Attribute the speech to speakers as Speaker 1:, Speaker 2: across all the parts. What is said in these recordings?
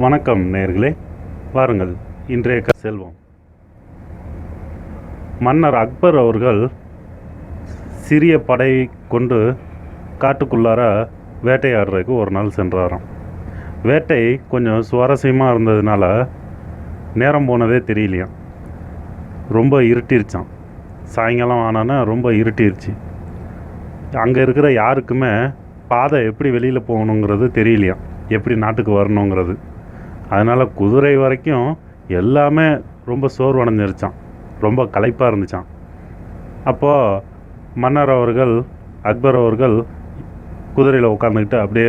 Speaker 1: வணக்கம் நேர்களே. வாருங்கள் இன்றைய க- செல்வம். மன்னர் அக்பர் அவர்கள் சிறிய படை கொண்டு காட்டுக்குள்ளார வேட்டையாடுறதுக்கு ஒரு நாள் சென்றாராம். வேட்டை கொஞ்சம் சுவாரஸ்யமாக இருந்ததுனால நேரம் போனதே தெரியலையாம் ரொம்ப இருட்டிருச்சான் சாயங்காலம் ஆனானா ரொம்ப இருட்டிருச்சு. அங்கே இருக்கிற யாருக்குமே பாதை எப்படி வெளியில் போகணுங்கிறது தெரியலையாம் எப்படி நாட்டுக்கு வரணுங்கிறது. அதனால் குதிரை வரைக்கும் எல்லாமே ரொம்ப சோர்வடைஞ்சிருச்சான் ரொம்ப களைப்பாக இருந்துச்சான் அப்போது மன்னர் அவர்கள் அக்பர் அவர்கள் குதிரையில் உட்காந்துக்கிட்டு அப்படியே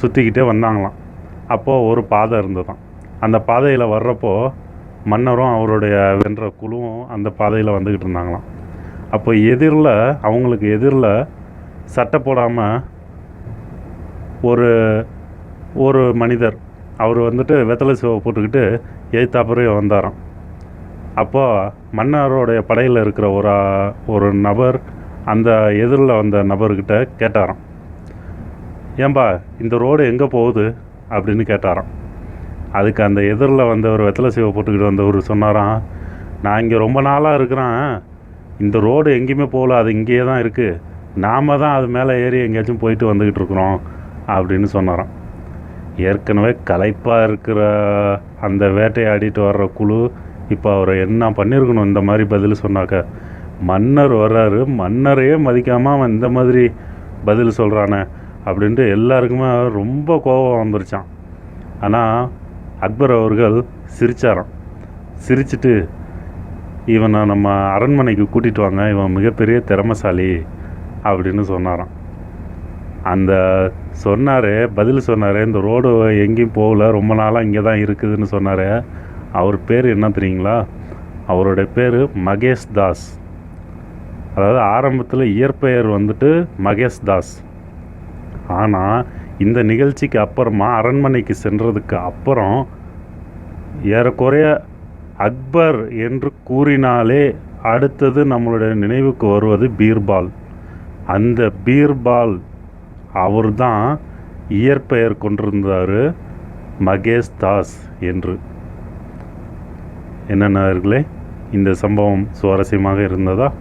Speaker 1: சுற்றிக்கிட்டே வந்தாங்களாம். அப்போது ஒரு பாதை இருந்ததான் அந்த பாதையில் வர்றப்போ மன்னரும் அவருடைய வென்ற குழுவும் அந்த பாதையில் வந்துக்கிட்டு இருந்தாங்களாம். அப்போ எதிரில் அவங்களுக்கு எதிரில் சட்டை போடாமல் ஒரு ஒரு மனிதர் அவர் வந்துட்டு வெத்தலை சிவை போட்டுக்கிட்டு எய்த்தாப்புறே வந்தாராம். அப்போது மன்னருடைய படையில் இருக்கிற ஒரு ஒரு நபர் அந்த எதிரில் வந்த நபர்கிட்ட கேட்டாராம். ஏன்பா இந்த ரோடு எங்கே போகுது? அப்படின்னு கேட்டாராம். அதுக்கு அந்த எதிரில் வந்தவர் வெத்தலை சிவை போட்டுக்கிட்டு வந்தவர் சொன்னாராம் நான் இங்கே ரொம்ப நாளாக இருக்கிறேன். இந்த ரோடு எங்கேயுமே போகல அது இங்கேயே தான் இருக்குது நாம் தான் அது மேலே ஏறி எங்கேயாச்சும் போயிட்டு வந்துக்கிட்டு இருக்கிறோம் அப்படின்னு சொன்னாராம். ஏற்கனவே களைப்பாக இருக்கிற அந்த வேட்டையாடிட்டு வர்ற குழு இப்போ அவரை என்ன பண்ணியிருக்கணும் இந்த மாதிரி பதில் சொன்னாக்க மன்னர் வர்றாரு மன்னரையே மதிக்காமல் அவன் இந்த மாதிரி பதில் சொல்கிறானே அப்படின்ட்டு எல்லாருக்குமே ரொம்ப கோபம் வந்துருச்சான் ஆனால் அக்பர் அவர்கள் சிரித்தாராம் சிரிச்சுட்டு இவனை நம்ம அரண்மனைக்கு கூட்டிகிட்டு வாங்க இவன் மிகப்பெரிய திறமசாலி அப்படின்னு சொன்னாராம். அந்த சொன்னார் பதில் சொன்னார் இந்த ரோடு எங்கேயும் போகல ரொம்ப நாளாக இங்கே தான் இருக்குதுன்னு சொன்னார். அவர் பேர் என்ன தெரியுங்களா? அவருடைய பேர் மகேஷ் தாஸ். அதாவது ஆரம்பத்தில் இயற்பெயர் வந்துட்டு மகேஷ் தாஸ். ஆனால் இந்த நிகழ்ச்சிக்கு அப்புறமா அரண்மனைக்கு சென்றதுக்கு அப்புறம் ஏறக்குறைய அக்பர் என்று கூறினாலே அடுத்தது நம்மளுடைய நினைவுக்கு வருவது பீர்பால். அந்த பீர்பால் அவர் தான் இயற்பெயர் கொண்டிருந்தார் மகேஷ் தாஸ் என்று. என்னென்னர்களே இந்த சம்பவம் சுவாரஸ்யமாக இருந்ததா?